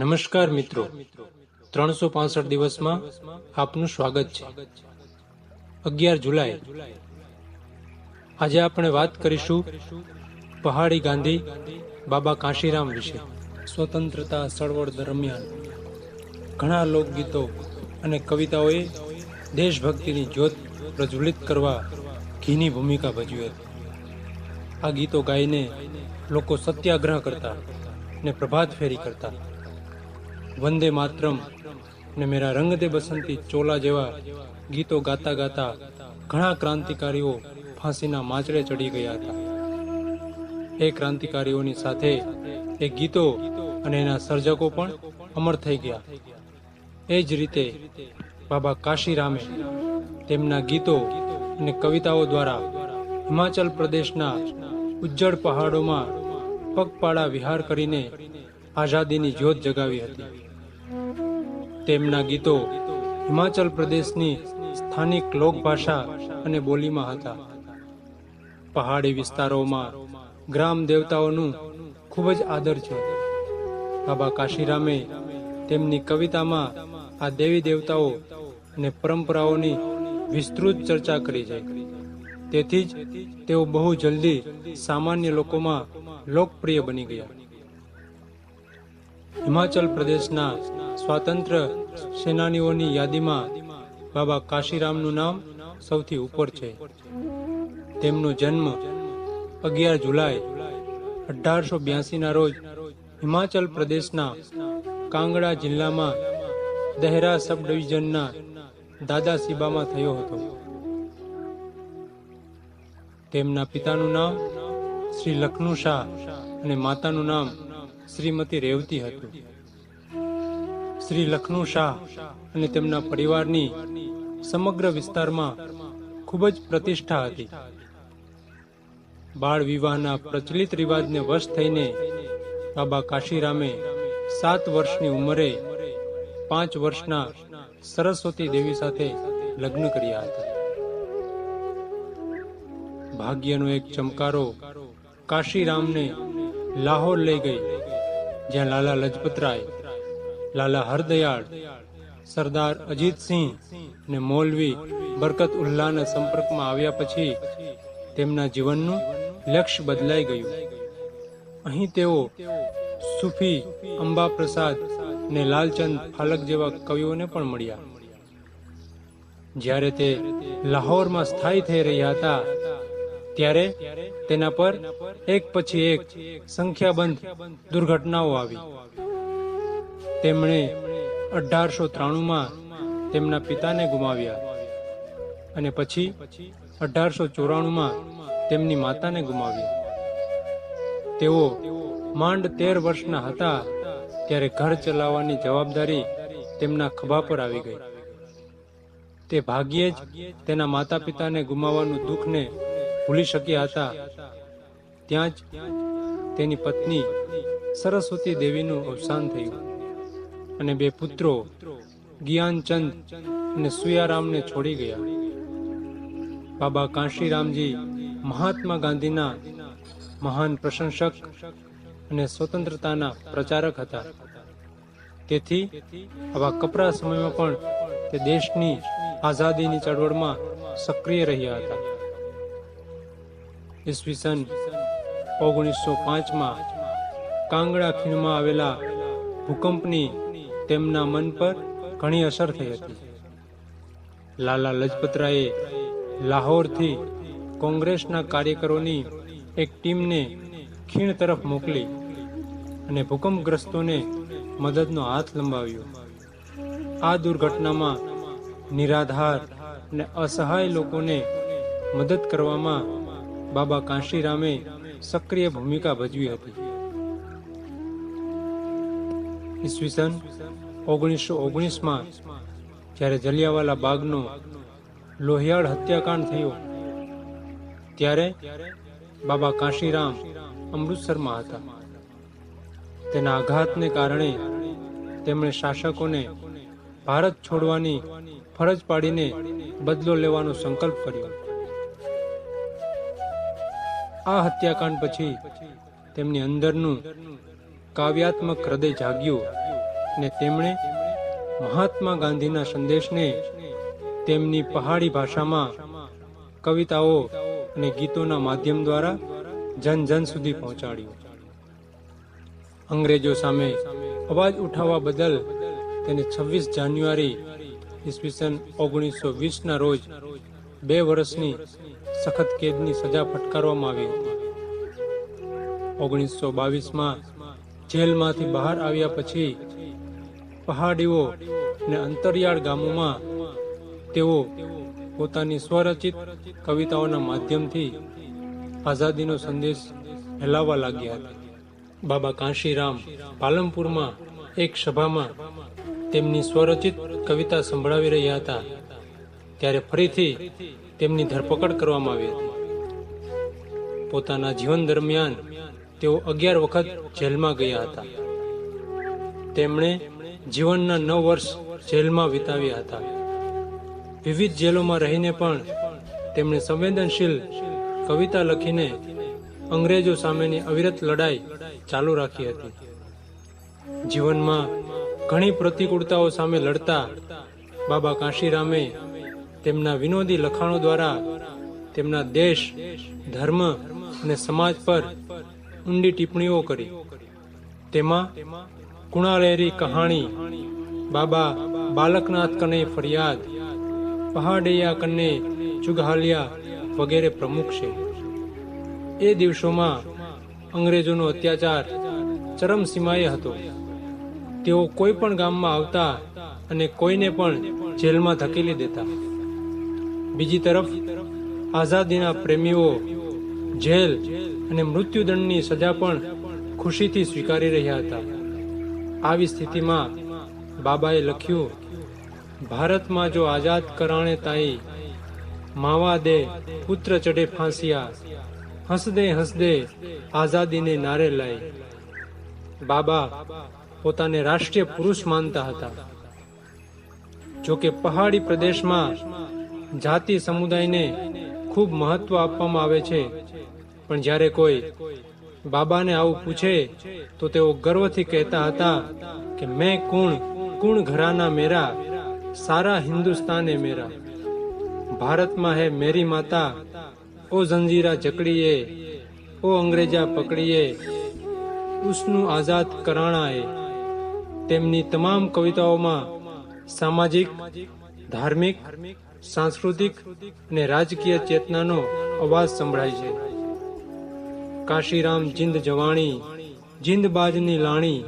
નમસ્કાર મિત્રો. ત્રણસો પાસઠ દિવસમાં આપનું સ્વાગત છે. અગિયાર જુલાઈ. આજે આપણે વાત કરીશું પહાડી ગાંધી બાબા કાશીરામ વિશે. સ્વતંત્રતા ચળવળ દરમિયાન ઘણા લોકગીતો અને કવિતાઓએ દેશભક્તિની જ્યોત પ્રજ્વલિત કરવા ઘીની ભૂમિકા ભજવી હતી. આ ગીતો ગાઈને લોકો સત્યાગ્રહ કરતા ને પ્રભાત ફેરી કરતા. વંદે માતરમ ને મેરા રંગ દે બસંતી ચોલા જેવા ગીતો ગાતા ગાતા ઘણા ક્રાંતિકારીઓ ફાંસીના માચડે ચડી ગયા હતા. એ ક્રાંતિકારીઓની સાથે એ ગીતો અને એના સર્જકો પણ અમર થઈ ગયા. એ જ રીતે બાબા કાશીરામે તેમના ગીતો અને કવિતાઓ દ્વારા હિમાચલ પ્રદેશના ઉજ્જડ પહાડોમાં પગપાળા વિહાર કરીને આઝાદીની જ્યોત જગાવી હતી. તેમના ગીતો હિમાચલ પ્રદેશની સ્થાનિક લોકભાષા અને બોલીમાં હતા. પહાડી વિસ્તારોમાં ગ્રામ દેવતાઓનું ખૂબ જ આદર છે. બાબા કાશીરામે તેમની કવિતામાં આ દેવી દેવતાઓ અને પરંપરાઓની વિસ્તૃત ચર્ચા કરી છે. તેથી જ તેઓ બહુ જલ્દી સામાન્ય લોકોમાં લોકપ્રિય બની ગયા. હિમાચલ પ્રદેશના સ્વાતંત્ર્ય સેનાનીઓની યાદીમાં બાબા કાશીરામનું નામ સૌથી ઉપર છે. તેમનો જન્મ અગિયાર જુલાઈ અઢારસો બ્યાસીના રોજ હિમાચલ પ્રદેશના કાંગડા જિલ્લામાં દહેરા સબ ડિવિઝનના દાદા સિબામાં થયો હતો. તેમના પિતાનું નામ શ્રી લખનુ શાહ અને માતાનું નામ શ્રીમતી રેવતી હતું. શ્રી લખનુ શાહ અને તેમના પરિવારની સમગ્ર વિસ્તારમાં ખૂબ જ પ્રતિષ્ઠા હતી. બાળ વિવાહના પ્રચલિત રિવાજને વશ થઈને બાબા કાશીરામે સાત વર્ષની ઉંમરે પાંચ વર્ષના સરસ્વતી દેવી સાથે લગ્ન કર્યા હતા. ભાગ્યનો એક ચમકારો કાશીરામને લાહોર લઈ ગઈ. જ્યાં લાલા લજપતરાય, લાલા હરદયાળ, સરદાર અજીતસિંહ અને મૌલવી બરકત ઉલ્લાના સંપર્કમાં આવ્યા પછી તેમના જીવનનું લક્ષ્ય બદલાઈ ગયું. અહીં તેઓ સુફી અંબા પ્રસાદ ને લાલચંદ ફાલક જેવા કવિઓને પણ મળ્યા. જ્યારે તે લાહોરમાં સ્થાયી થઈ રહ્યા હતા ત્યારે તેના પર એક પછી એક સંખ્યાબંધ દુર્ઘટનાઓ આવી. તેમણે અઢારસો ત્રાણુંમાં તેમના પિતાને ગુમાવ્યા અને પછી અઢારસો ચોરાણુંમાં તેમની માતાને ગુમાવી તેઓ માંડ તેર વર્ષના હતા ત્યારે ઘર ચલાવવાની જવાબદારી તેમના ખભા પર આવી ગઈ. તે ભાગ્યે જ તેના માતા પિતાને ગુમાવવાનું દુઃખને ભૂલી શક્યા હતા. ત્યાં જ તેની પત્ની સરસ્વતી દેવીનું અવસાન થયું અને બે પુત્રો જ્ઞાનચંદ અને સુયારામને છોડી ગયા. બાબા કાંશીરામજી મહાત્મા ગાંધીના મહાન પ્રશંસક અને સ્વતંત્રતાના પ્રચારક હતા. તેથી આવા કપરા સમયમાં પણ તે દેશની આઝાદીની ચળવળમાં સક્રિય રહ્યા હતા. ઈસવીસન ઓગણીસો પાંચમાં કાંગડા ખીણમાં આવેલા ભૂકંપની તેમના મન પર ઘણી અસર થઈ હતી. લાલા લજપતરાયે લાહોરથી કોંગ્રેસના કાર્યકરોની એક ટીમને ખીણ તરફ મોકલી અને ભૂકંપગ્રસ્તોને મદદનો હાથ લંબાવ્યો. આ દુર્ઘટનામાં નિરાધાર અને અસહાય લોકોને મદદ કરવામાં બાબા કાંશીરામે સક્રિય ભૂમિકા ભજવી હતી. ઈસવીસન ઓગણીસો ઓગણીસમાં જ્યારે જલિયાવાલા બાગનો લોહિયાળ હત્યાકાંડ થયો, ત્યારે બાબા કાશીરામ અમૃતસરમાં હતા. તેના આઘાતને કારણે તેમણે શાસકોને ભારત છોડવાની ફરજ પાડીને બદલો લેવાનો સંકલ્પ કર્યો. આ હત્યાકાંડ પછી તેમની અંદરનું કાવ્યાત્મક હૃદય જાગ્યું ને તેમણે મહાત્મા ગાંધીના સંદેશને તેમની પહાડી ભાષામાં કવિતાઓ અને ગીતોના માધ્યમ દ્વારા જન જન સુધી પહોંચાડ્યું. અંગ્રેજો સામે અવાજ ઉઠાવવા બદલ તેને છવ્વીસ જાન્યુઆરી ઈસવીસન ઓગણીસો વીસના રોજ બે વર્ષની સખત કેદની સજા ફટકારવામાં આવી હતી. ઓગણીસો બાવીસમાં જેલમાંથી બહાર આવ્યા પછી પહાડીઓ અને અંતરિયાળ ગામોમાં તેઓ પોતાની સ્વરચિત કવિતાઓના માધ્યમથી આઝાદીનો સંદેશ ફેલાવવા લાગ્યા હતા. બાબા કાંશીરામ પાલનપુરમાં એક સભામાં તેમની સ્વરચિત કવિતા સંભળાવી રહ્યા હતા. ત્યારે ફરીથી તેમની ધરપકડ કરવામાં આવી હતી. પોતાના જીવન દરમિયાન તેઓ અગિયાર વખત જેલમાં ગયા હતા. તેમણે જીવનના નવ વર્ષ જેલમાં વિતાવ્યા હતા. વિવિધ જેલોમાં રહીને પણ તેમણે સંવેદનશીલ કવિતા લખીને અંગ્રેજો સામેની અવિરત લડાઈ ચાલુ રાખી હતી. જીવનમાં ઘણી પ્રતિકૂળતાઓ સામે લડતા બાબા કાશીરામે તેમના વિનોદી લખાણો દ્વારા તેમના દેશ, ધર્મ અને સમાજ પર ઊંડી ટિપ્પણીઓ કરી. તેમાં કુણાલેરી કહાણી, બાબા બાલકનાથ કને ફરિયાદ, પહાડૈયા કને ચુગહાલિયા વગેરે પ્રમુખ છે. એ દિવસોમાં અંગ્રેજોનો અત્યાચાર ચરમસીમાએ હતો. તેઓ કોઈ પણ ગામમાં આવતા અને કોઈને પણ જેલમાં ધકેલી દેતા. બીજી તરફ આઝાદીના પ્રેમીઓ જેલ અને મૃત્યુદંડની સજા પણ ખુશીથી સ્વીકારી રહ્યા હતા. આવી સ્થિતિમાં બાબાએ લખ્યું, ભારતમાં જો આઝાદ કરાણે તાઈ માવા દે, પુત્ર ચઢે ફાંસિયા, હસદે હસદે આઝાદીને નારે લાઈ બાબા પોતાને રાષ્ટ્રીય પુરુષ માનતા હતા. જોકે પહાડી પ્રદેશમાં જાતિ સમુદાયને ખૂબ મહત્વ આપવામાં આવે છે. પણ જ્યારે કોઈ બાબાને આવું પૂછે, તો તેઓ ગર્વથી કહેતા હતા કે મેં કુણ કુણ ઘરાના મેરા, સારા હિન્દુસ્તાન હે મેરા. ભારતમાં હે મેરી માતા, ઓ જંજીરા જકડીએ, ઓ અંગ્રેજા પકડીએ, ઉસનું આઝાદ કરાણાએ. તેમની તમામ કવિતાઓમાં સામાજિક, ધાર્મિક સાંસ્કૃતિક અને રાજકીય ચેતનાનો અવાજ સંભળાય છે. કાશીરામ જિંદ જવાણી જિંદ બાજની લાણી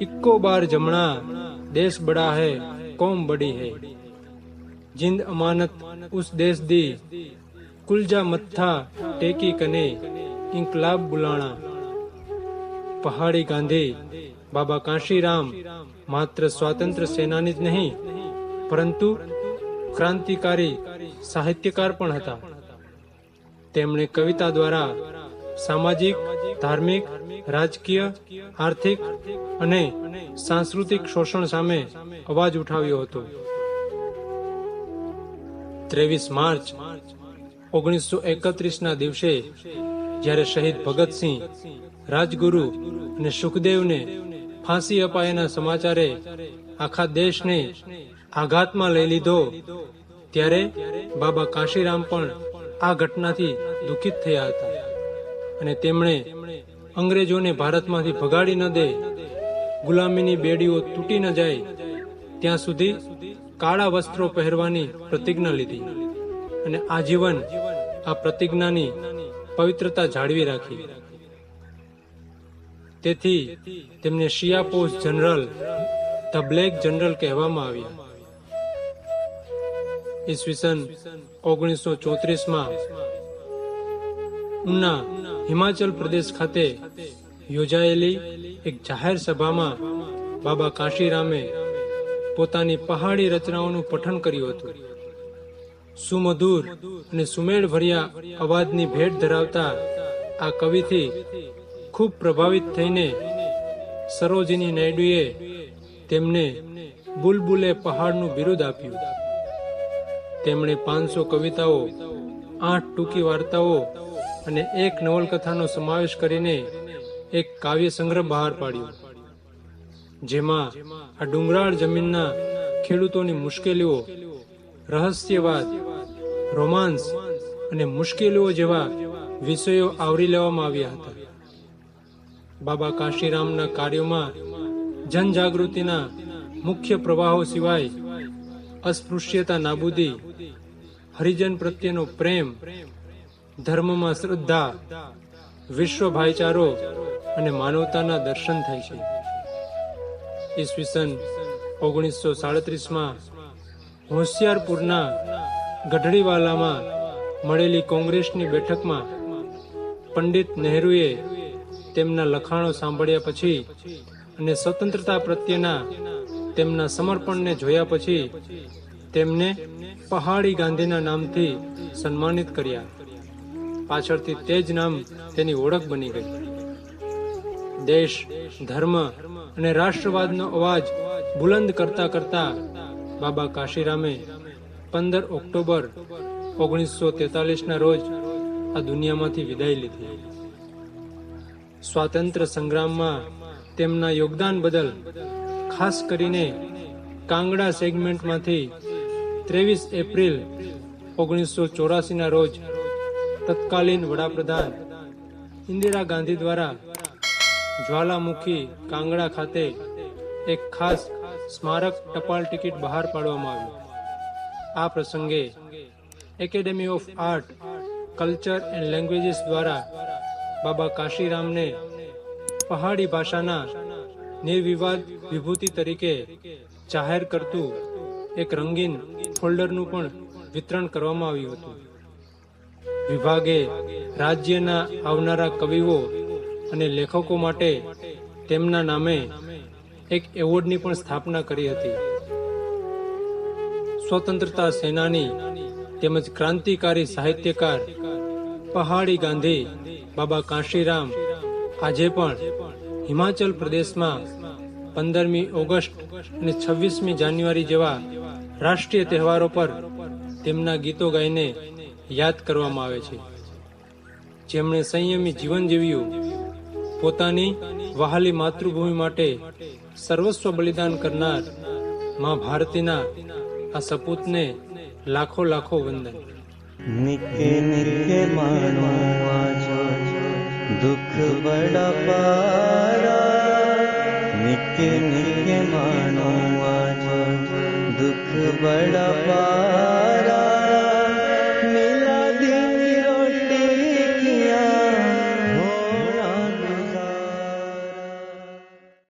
ઇક્કો બાર જમણા દેશ બડા હૈ કોમ બડી હૈ જિંદ અમાનત ઉસ દેશ દી કુલજા મથ્થા ટેકી કને ઇન્કલાબ બુલાણા પહાડી ગાંધી બાબા કાશીરામ માત્ર સ્વાતંત્ર્ય સેનાની જ નહીં પરંતુ ક્રાંતિકારી સાહિત્યકાર પણ હતા. તેમણે કવિતા દ્વારા સામાજિક, ધાર્મિક, રાજકીય, આર્થિક અને સાંસ્કૃતિક શોષણ સામે અવાજ ઉઠાવ્યો હતો. ત્રેવીસ માર્ચ ઓગણીસો એકત્રીસ ના દિવસે જ્યારે શહીદ ભગતસિંહ, રાજગુરુ અને સુખદેવને ફાંસી અપાયાના સમાચારે આખા દેશને આઘાતમાં લઈ લીધો, ત્યારે બાબા કાશીરામ પણ આ ઘટનાથી દુઃખિત થયા હતા. અને તેમણે અંગ્રેજોને ભારતમાંથી ભગાડી ન દે, ગુલામીની બેડીઓ તૂટી ન જાય, ત્યાં સુધી કાળા વસ્ત્રો પહેરવાની પ્રતિજ્ઞા લીધી અને આજીવન આ પ્રતિજ્ઞાની પવિત્રતા જાળવી રાખી. તેથી તેમને શિયાપોસ જનરલ ધ બ્લેક જનરલ કહેવામાં આવ્યા. ઈસવીસન ઓગણીસો ચોત્રીસમાં ઉના હિમાચલ પ્રદેશ ખાતે યોજાયેલી એક જાહેર સભામાં બાબા કાશીરામે પોતાની પહાડી રચનાઓનું પઠન કર્યું હતું. સુમધુર અને સુમેળ ભર્યા અવાજની ભેટ ધરાવતા આ કવિથી ખૂબ પ્રભાવિત થઈને સરોજિની નાયડુએ તેમને બુલબુલે પહાડનું બિરુદ આપ્યું. તેમણે પાંચસો કવિતાઓ, આઠ ટૂંકી વાર્તાઓ અને એક નવલકથાનો સમાવેશ કરીને એક કાવ્ય સંગ્રહ બહાર પાડ્યો. જેમાં આ ડુંગરાળ જમીનના ખેડૂતોની મુશ્કેલીઓ, રહસ્યવાદ રોમાન્સ અને મુશ્કેલીઓ જેવા વિષયો આવરી લેવામાં આવ્યા હતા. બાબા કાશીરામના કાર્યોમાં જનજાગૃતિના મુખ્ય પ્રવાહો સિવાય અસ્પૃશ્યતા નાબૂદી હરિજન પ્રત્યેનો પ્રેમ, ધર્મમાં શ્રદ્ધા, વિશ્વ ભાઈચારો અને માનવતાના દર્શન થાય છે. ઈસવીસન ઓગણીસો સાડત્રીસમાં હોશિયારપુરના ગઢડીવાલામાં મળેલી કોંગ્રેસની બેઠકમાં પંડિત નહેરુએ તેમના લખાણો સાંભળ્યા પછી અને સ્વતંત્રતા પ્રત્યેના તેમના સમર્પણને જોયા પછી તેમને પહાડી ગાંધીના નામથી સન્માનિત કર્યા. પાછળથી તે જ નામ તેની ઓળખ બની ગઈ. દેશ, ધર્મ અને રાષ્ટ્રવાદનો અવાજ બુલંદ કરતા કરતા બાબા કાશીરામે પંદર ઓક્ટોબર ઓગણીસો તેતાલીસના રોજ આ દુનિયામાંથી વિદાય લીધી. સ્વાતંત્ર્ય સંગ્રામમાં તેમના યોગદાન બદલ ખાસ કરીને કાંગડા સેગમેન્ટમાંથી ત્રેવીસ એપ્રિલ ઓગણીસો ચોરાસીના રોજ તત્કાલીન વડાપ્રધાન ઇન્દિરા ગાંધી દ્વારા જ્વાલામુખી કાંગડા ખાતે એક ખાસ સ્મારક ટપાલ ટિકિટ બહાર પાડવામાં આવી આ પ્રસંગે academy of art, culture and languages દ્વારા બાબા કાશીરામને પહાડી ભાષાના નિર્વિવાદ વિભૂતિ તરીકે જાહેર કરતું એક રંગીન ફોલ્ડરનું પણ વિતરણ કરવામાં આવ્યું હતું. વિભાગે રાજ્યના આવનારા કવિઓ અને લેખકો માટે તેમના નામે એક એવોર્ડની પણ સ્થાપના કરી હતી. સ્વતંત્રતા સેનાની તેમજ ક્રાંતિકારી સાહિત્યકાર પહાડી ગાંધી બાબા કાશીરામ આજે પણ હિમાચલ પ્રદેશમાં પંદરમી ઓગસ્ટ અને છવ્વીસમી જાન્યુઆરી જેવા રાષ્ટ્રીય તહેવારો પર તેમના ગીતો ગાઈને યાદ કરવામાં આવે છે. જેમણે સંયમી જીવન જીવ્યું, પોતાની વહાલી માતૃભૂમિ માટે સર્વસ્વ બલિદાન કરનાર મા ભારતીના આ સપૂતને લાખો લાખો વંદન. નિકે નિકે માનવા જો દુઃખ બડા પારા. નિકે નિકે માન बड़ा पारा